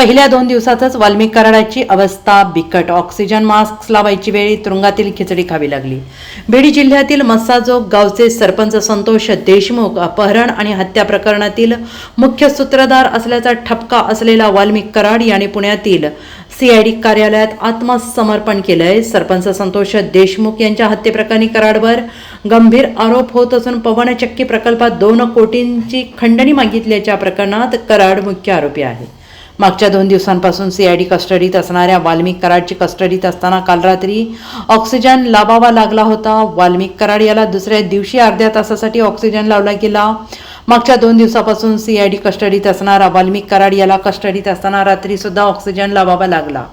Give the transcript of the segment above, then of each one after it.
पहिल्या दोन दिवसातच वाल्मिक कराडाची अवस्था बिकट. ऑक्सिजन मास्क लावायची वेळी तुरुंगातील खिचडी खावी लागली. बीड जिल्ह्यातील मस्साजोग गावचे सरपंच संतोष देशमुख अपहरण आणि हत्या प्रकरणातील मुख्य सूत्रधार असल्याचा ठपका असलेला वाल्मिक कराड याने पुण्यातील सीआयडी कार्यालयात आत्मसमर्पण केलंय. सरपंच संतोष देशमुख यांच्या हत्येप्रकरणी कराडवर गंभीर आरोप होत असून पवनचक्की प्रकल्पात दोन कोटींची खंडणी मागितल्याच्या प्रकरणात कराड मुख्य आरोपी आहे. मागच्या दोन दिवसांपासून सीआयडी कस्टडीत असणाऱ्या वाल्मिक कराडची कस्टडीत असताना काल रात्री ऑक्सिजन लावावा लागला होता. वाल्मिक कराड याला दुसऱ्या दिवशी अर्ध्या तासासाठी ऑक्सिजन लावला गेला. मागच्या दोन दिवसापासून सीआयडी कस्टडीत असणारा वाल्मिक कराड याला कस्टडीत असताना रात्री सुद्धा ऑक्सिजन लावावा लागला.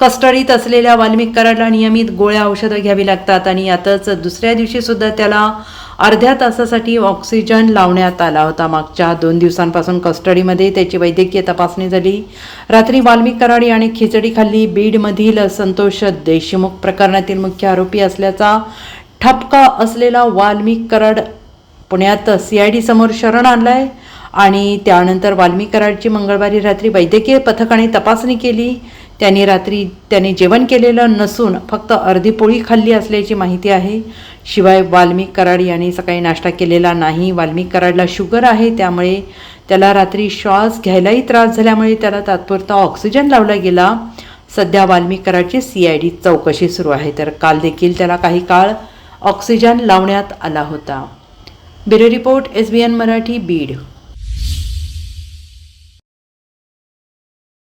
कस्टडीत असलेल्या वाल्मिक कराडला नियमित गोळ्या औषधं घ्यावी लागतात आणि यातच दुसऱ्या दिवशी सुद्धा त्याला अर्ध्या तासासाठी ऑक्सिजन लावण्यात आला होता. मागच्या दोन दिवसांपासून कस्टडीमध्ये त्याची वैद्यकीय तपासणी झाली. रात्री वाल्मिक कराड आणि खिचडी खाल्ली बीडमधील संतोष देशमुख प्रकरणातील मुख्य आरोपी असल्याचा ठपका असलेला वाल्मिक कराड पुण्यात सीआयडी समोर शरण आणलाय आणि त्यानंतर वाल्मिक कराडची मंगळवारी रात्री वैद्यकीय पथकाने तपासणी केली. त्याने रात्री त्याने जेवण केलेलं नसून फक्त अर्धी पोळी खाल्ली असल्याची माहिती आहे. शिवाय वाल्मिक कराड यांनी सकाळी नाश्ता केलेला नाही. वाल्मिक कराडला शुगर आहे त्यामुळे त्याला रात्री श्वास घ्यायलाही त्रास झाल्यामुळे त्याला तात्पुरता ऑक्सिजन लावला गेला. सध्या वाल्मिक कराडची सी आय डी चौकशी सुरू आहे तर काल देखील त्याला काही काळ ऑक्सिजन लावण्यात आला होता. Bureau report S B N Marathi Beed.